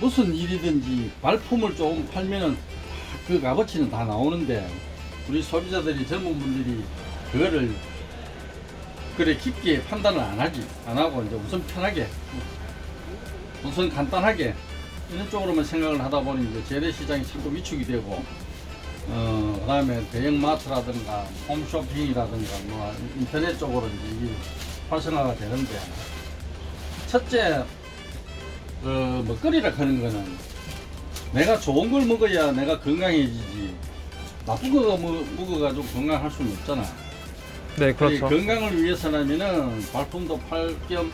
무슨 일이든지 발품을 조금 팔면은 그 값어치는 다 나오는데 우리 소비자들이 젊은 분들이 그거를 그래 깊게 판단을 안 하지. 안 하고 이제 우선 편하게 우선 간단하게 이런 쪽으로만 생각을 하다 보니 이제 재래시장이 자꾸 위축이 되고 어 그 다음에 대형 마트라든가 홈쇼핑이라든가 뭐 인터넷 쪽으로 이제 활성화가 되는데 첫째 그 먹거리라 하는 거는 내가 좋은 걸 먹어야 내가 건강해지지 나쁜 거 먹- 먹어가지고 건강할 수는 없잖아. 네, 이 그렇죠. 건강을 위해서라면은 발품도 팔 겸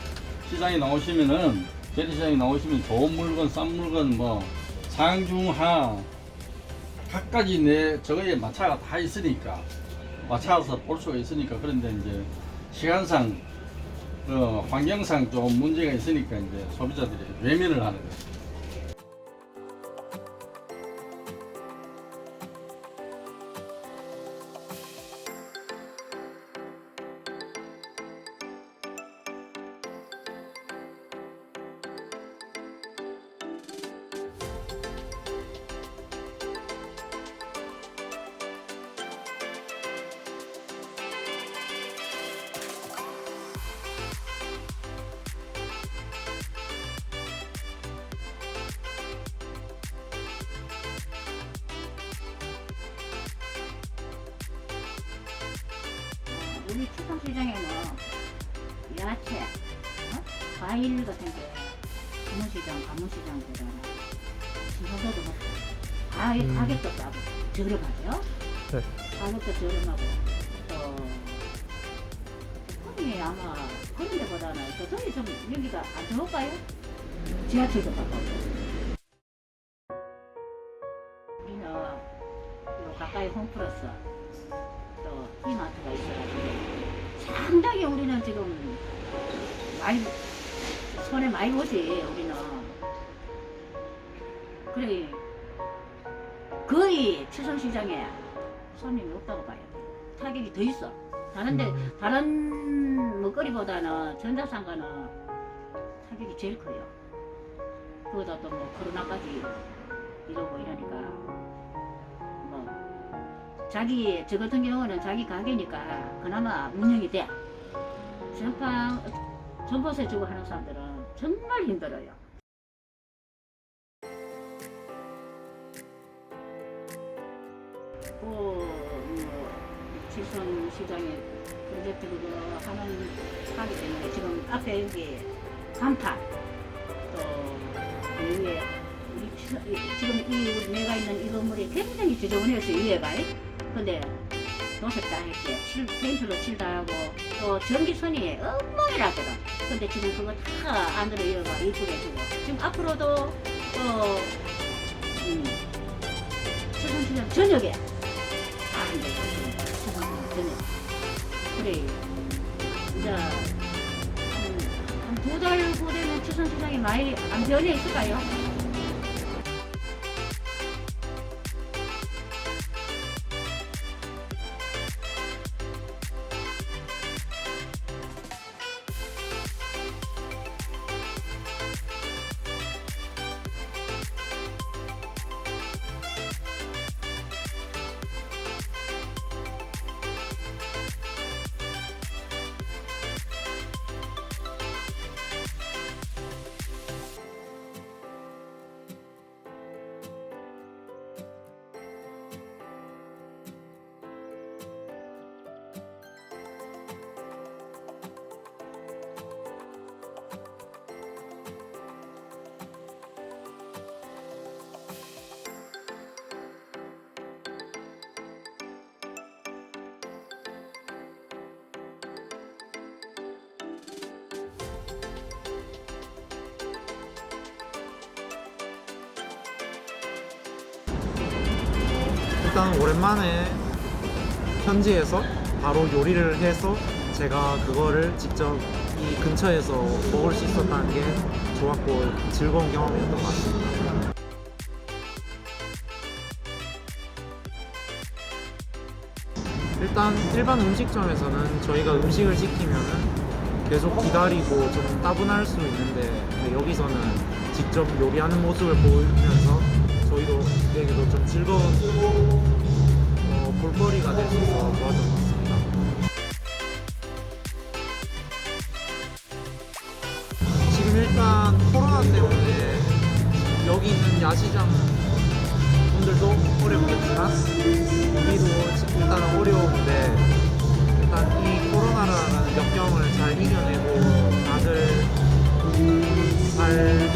시장에 나오시면은 재래시장에 나오시면 좋은 물건, 싼 물건 뭐 상중하 각가지 내 저거에 마차가 다 있으니까 마차에서 볼 수가 있으니까 그런데 이제 시간상 어, 환경상 좀 문제가 있으니까 이제 소비자들이 외면을 하는 거예요. 우리 추석시장에는 야채, 어? 과일 같은 게 주문시장, 가문시장보다는 신선도도 높고 아, 이 음. 가격도 싸고 저렴하죠? 네. 가격도 저렴하고 또 교통이 아마 그런 데보다는 교통이 좀 여기가 안 좋을까요? 지하철도 가까워 우리는 요 가까이 홈플러스 또 이마트가 있어가지고 상당히 우리는 지금 많이 손에 많이 오지 우리는. 그래. 거의 추성시장에 손님이 없다고 봐요. 타격이 더 있어. 다른데 음. 다른 먹거리보다는 전자상가는 타격이 제일 커요. 그거다 또 뭐 코로나까지 이러고 이러니까. 뭐 자기 저 같은 경우는 자기 가게니까 그나마 운영이 돼. 전판 전봇에 주고 하는 사람들은 정말 힘들어요. 그, 뭐, 칠성 시장에 프로젝트 그거 하는 하기 때문에 지금 앞에 여기 간판 또 위에 지금 이 내가 있는 이 건물이 굉장히 지저분해서 위에가 근데 다 했게 칠, 페인트로 칠다 하고 또 전기선이 엉망이라거든 근데 지금 그거 다 안으로 이어가 이쁘게 해주고. 지금 앞으로도 또 음, 추천시장 저녁에 추천시장 저녁 그래. 이제 한두 달 후되면 추천시장이 많이 안 변해 있을까요? 일단 오랜만에 현지에서 바로 요리를 해서 제가 그거를 직접 이 근처에서 먹을 수 있었다는 게 좋았고 즐거운 경험이었던 것 같습니다. 일단 일반 음식점에서는 저희가 음식을 시키면은 계속 기다리고 좀 따분할 수 있는데 여기서는 직접 요리하는 모습을 보면서 일단 코로나 때문에 여기 있는 야시장 분들도 어렵겠지만 우리도 일단은 어려운데 일단 이 코로나라는 역경을 잘 이겨내고 다들 잘